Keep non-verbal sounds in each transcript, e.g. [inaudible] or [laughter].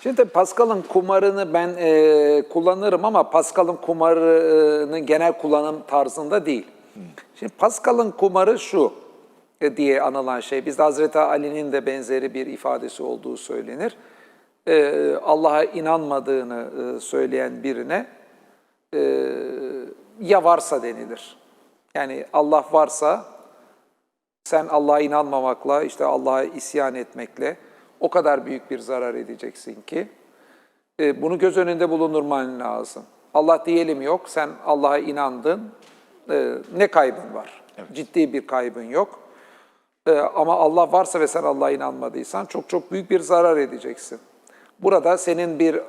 Şimdi Pascal'ın kumarını ben e, kullanırım ama Pascal'ın kumarının genel kullanım tarzında değil. Şimdi Pascal'ın kumarı şu e, diye anılan şey. Bizde Hazreti Ali'nin de benzeri bir ifadesi olduğu söylenir. E, Allah'a inanmadığını e, söyleyen birine e, ya varsa denilir. Yani Allah varsa sen Allah'a inanmamakla, işte Allah'a isyan etmekle o kadar büyük bir zarar edeceksin ki e, bunu göz önünde bulundurman lazım. Allah diyelim yok, sen Allah'a inandın, e, ne kaybın var? Ciddi bir kaybın yok. E, ama Allah varsa ve sen Allah'a inanmadıysan çok çok büyük bir zarar edeceksin. Burada senin bir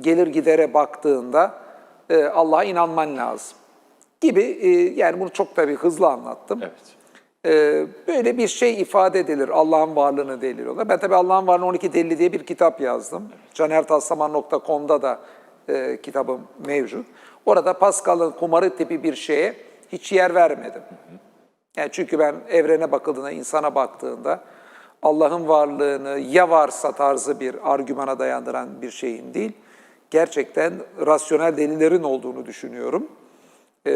gelir gidere baktığında e, Allah'a inanman lazım gibi e, yani bunu çok tabii hızlı anlattım. Evet. Ee, böyle bir şey ifade edilir Allah'ın varlığını deliliyorlar. Ben tabii Allah'ın varlığını 12 delili diye bir kitap yazdım. canertaslaman.com'da da e, kitabım mevcut. Orada Pascal'ın kumarı tipi bir şeye hiç yer vermedim. Yani çünkü ben evrene bakıldığında, insana baktığında Allah'ın varlığını ya varsa tarzı bir argümana dayandıran bir şeyin değil, gerçekten rasyonel delillerin olduğunu düşünüyorum e,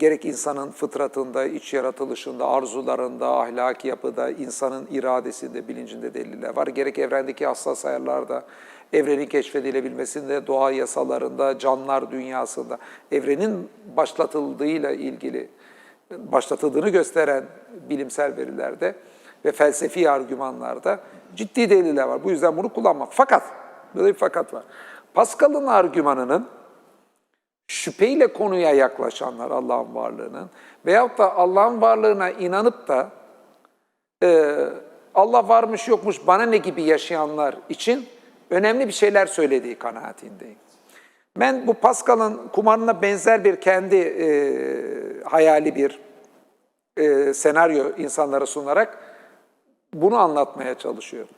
gerek insanın fıtratında, iç yaratılışında, arzularında, ahlaki yapıda, insanın iradesinde, bilincinde deliller var. Gerek evrendeki hassas ayarlarda, evrenin keşfedilebilmesinde, doğa yasalarında, canlar dünyasında, evrenin başlatıldığıyla ilgili, başlatıldığını gösteren bilimsel verilerde ve felsefi argümanlarda ciddi deliller var. Bu yüzden bunu kullanmak. Fakat, böyle bir fakat var. Pascal'ın argümanının şüpheyle konuya yaklaşanlar Allah'ın varlığının veyahut da Allah'ın varlığına inanıp da e, Allah varmış yokmuş bana ne gibi yaşayanlar için önemli bir şeyler söylediği kanaatindeyim. Ben bu Pascal'ın kumarına benzer bir kendi e, hayali bir e, senaryo insanlara sunarak bunu anlatmaya çalışıyorum.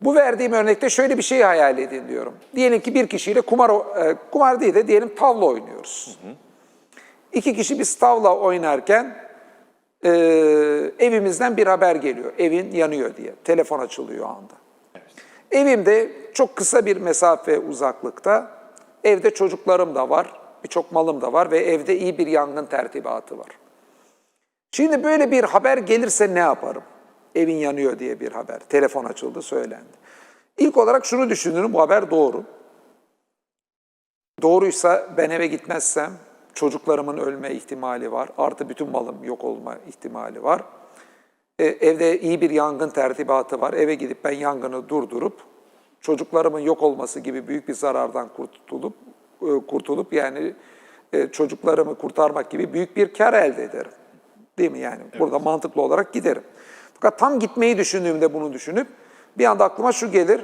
Bu verdiğim örnekte şöyle bir şey hayal edin diyorum. Diyelim ki bir kişiyle kumar, e, kumar değil de diyelim tavla oynuyoruz. İki kişi biz tavla oynarken e, evimizden bir haber geliyor. Evin yanıyor diye. Telefon açılıyor anda. Evimde çok kısa bir mesafe uzaklıkta. Evde çocuklarım da var. Birçok malım da var ve evde iyi bir yangın tertibatı var. Şimdi böyle bir haber gelirse ne yaparım? Evin yanıyor diye bir haber. Telefon açıldı, söylendi. İlk olarak şunu düşünürüm, bu haber doğru. Doğruysa ben eve gitmezsem çocuklarımın ölme ihtimali var. Artı bütün malım yok olma ihtimali var. E, evde iyi bir yangın tertibatı var. Eve gidip ben yangını durdurup çocuklarımın yok olması gibi büyük bir zarardan kurtulup e, kurtulup yani e, çocuklarımı kurtarmak gibi büyük bir kar elde ederim. Değil mi yani? Burada mantıklı olarak giderim. Fakat tam gitmeyi düşündüğümde bunu düşünüp bir anda aklıma şu gelir.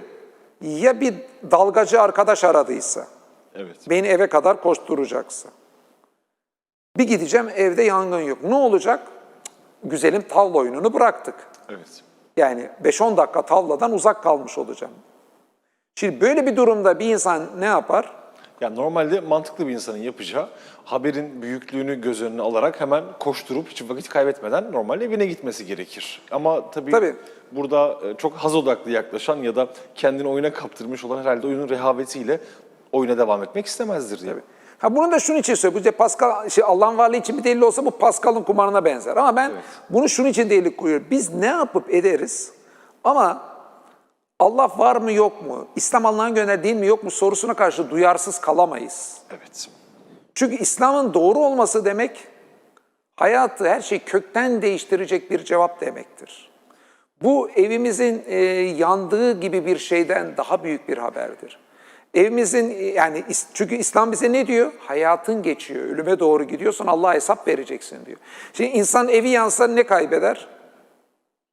Ya bir dalgacı arkadaş aradıysa, Evet. beni eve kadar koşturacaksa. Bir gideceğim evde yangın yok. Ne olacak? Güzelim tavla oyununu bıraktık. Evet. Yani 5-10 dakika tavladan uzak kalmış olacağım. Şimdi böyle bir durumda bir insan ne yapar? Yani normalde mantıklı bir insanın yapacağı haberin büyüklüğünü göz önüne alarak hemen koşturup hiç vakit kaybetmeden normal evine gitmesi gerekir. Ama tabii, Tabii. burada e, çok haz odaklı yaklaşan ya da kendini oyuna kaptırmış olan herhalde oyunun rehavetiyle oyuna devam etmek istemezdir diye. Ha bunu da şunun için söylüyorum. Bu Pascal, şey, Allah'ın varlığı için bir delil olsa bu Pascal'ın kumarına benzer. Ama ben Evet. bunu şunun için delil koyuyorum. Biz ne yapıp ederiz ama Allah var mı yok mu, İslam Allah'ın gönderdiği mi yok mu sorusuna karşı duyarsız kalamayız. Evet. Çünkü İslam'ın doğru olması demek hayatı, her şeyi kökten değiştirecek bir cevap demektir. Bu evimizin e, yandığı gibi bir şeyden daha büyük bir haberdir. Evimizin e, yani çünkü İslam bize ne diyor? Hayatın geçiyor, ölüme doğru gidiyorsun, Allah'a hesap vereceksin diyor. Şimdi insan evi yansa ne kaybeder?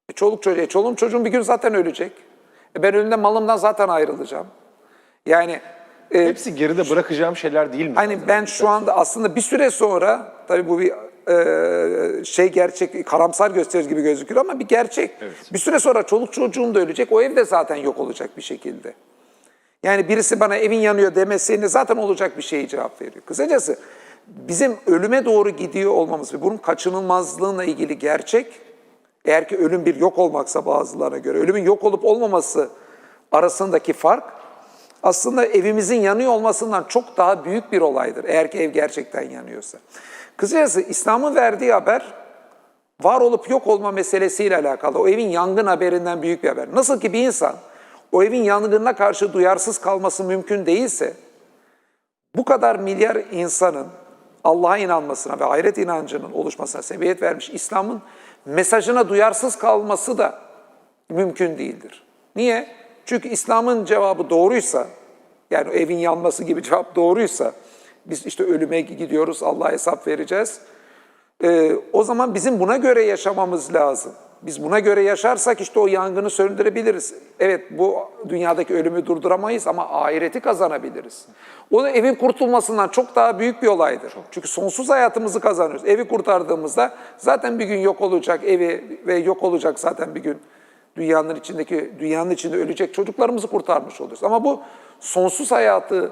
E, çoluk çocuğu, e, çoluğum çocuğum bir gün zaten ölecek. E, ben ölümden malımdan zaten ayrılacağım. Yani e, Hepsi geride bırakacağım şeyler değil mi? Hani ben şu anda aslında bir süre sonra tabii bu bir e, şey gerçek karamsar gösteriş gibi gözüküyor ama bir gerçek. Evet. Bir süre sonra çoluk çocuğum da ölecek. O ev de zaten yok olacak bir şekilde. Yani birisi bana evin yanıyor demesine zaten olacak bir şeye cevap veriyor. Kısacası bizim ölüme doğru gidiyor olmamız ve bunun kaçınılmazlığına ilgili gerçek eğer ki ölüm bir yok olmaksa bazılarına göre ölümün yok olup olmaması arasındaki fark aslında evimizin yanıyor olmasından çok daha büyük bir olaydır. Eğer ki ev gerçekten yanıyorsa. Kısacası İslam'ın verdiği haber var olup yok olma meselesiyle alakalı. O evin yangın haberinden büyük bir haber. Nasıl ki bir insan o evin yangınına karşı duyarsız kalması mümkün değilse bu kadar milyar insanın Allah'a inanmasına ve ahiret inancının oluşmasına sebebiyet vermiş İslam'ın mesajına duyarsız kalması da mümkün değildir. Niye? Çünkü İslam'ın cevabı doğruysa, yani evin yanması gibi [laughs] cevap doğruysa, biz işte ölüme gidiyoruz, Allah'a hesap vereceğiz. Ee, o zaman bizim buna göre yaşamamız lazım. Biz buna göre yaşarsak işte o yangını söndürebiliriz. Evet bu dünyadaki ölümü durduramayız ama ahireti kazanabiliriz. O da evin kurtulmasından çok daha büyük bir olaydır. Çünkü sonsuz hayatımızı kazanıyoruz. Evi kurtardığımızda zaten bir gün yok olacak evi ve yok olacak zaten bir gün dünyanın içindeki dünyanın içinde ölecek çocuklarımızı kurtarmış oluyoruz. Ama bu sonsuz hayatı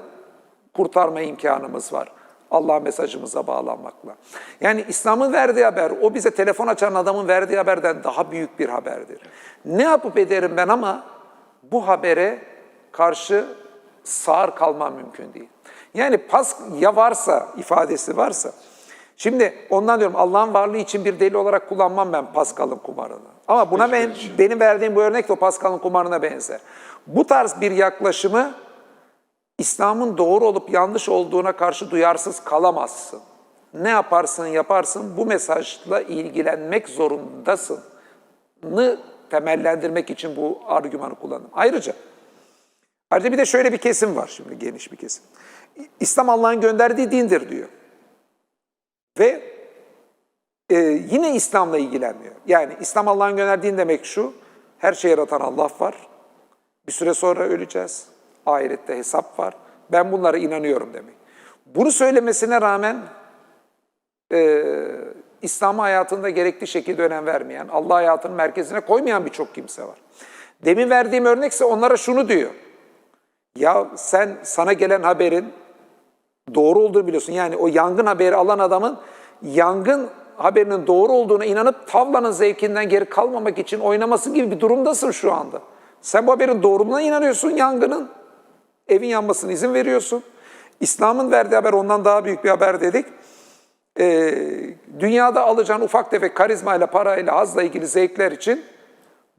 kurtarma imkanımız var. Allah mesajımıza bağlanmakla. Yani İslam'ın verdiği haber, o bize telefon açan adamın verdiği haberden daha büyük bir haberdir. Ne yapıp ederim ben ama bu habere karşı sağır kalmam mümkün değil. Yani pas ya varsa, ifadesi varsa, şimdi ondan diyorum Allah'ın varlığı için bir delil olarak kullanmam ben Pascal'ın kumarını. Ama buna ben, benim verdiğim bu örnek de Pascal'ın kumarına benzer. Bu tarz bir yaklaşımı İslam'ın doğru olup yanlış olduğuna karşı duyarsız kalamazsın. Ne yaparsın yaparsın bu mesajla ilgilenmek zorundasın. Nı temellendirmek için bu argümanı kullandım. Ayrıca, ayrıca bir de şöyle bir kesim var şimdi geniş bir kesim. İslam Allah'ın gönderdiği dindir diyor. Ve e, yine İslam'la ilgilenmiyor. Yani İslam Allah'ın gönderdiği din demek şu, her şeyi yaratan Allah var. Bir süre sonra öleceğiz. Ahirette hesap var. Ben bunlara inanıyorum demek. Bunu söylemesine rağmen e, İslam hayatında gerekli şekilde önem vermeyen, Allah hayatının merkezine koymayan birçok kimse var. Demin verdiğim örnekse onlara şunu diyor. Ya sen sana gelen haberin doğru olduğunu biliyorsun. Yani o yangın haberi alan adamın yangın haberinin doğru olduğuna inanıp tavlanın zevkinden geri kalmamak için oynaması gibi bir durumdasın şu anda. Sen bu haberin doğruluğuna inanıyorsun yangının. Evin yanmasına izin veriyorsun. İslam'ın verdiği haber ondan daha büyük bir haber dedik. Ee, dünyada alacağın ufak tefek karizmayla, parayla, hazla ilgili zevkler için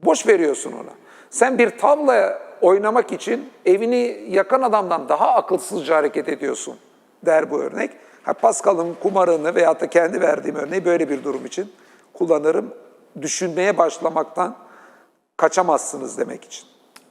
boş veriyorsun ona. Sen bir tavla oynamak için evini yakan adamdan daha akılsızca hareket ediyorsun der bu örnek. Ha, Pascal'ın kumarını veyahut da kendi verdiğim örneği böyle bir durum için kullanırım. Düşünmeye başlamaktan kaçamazsınız demek için.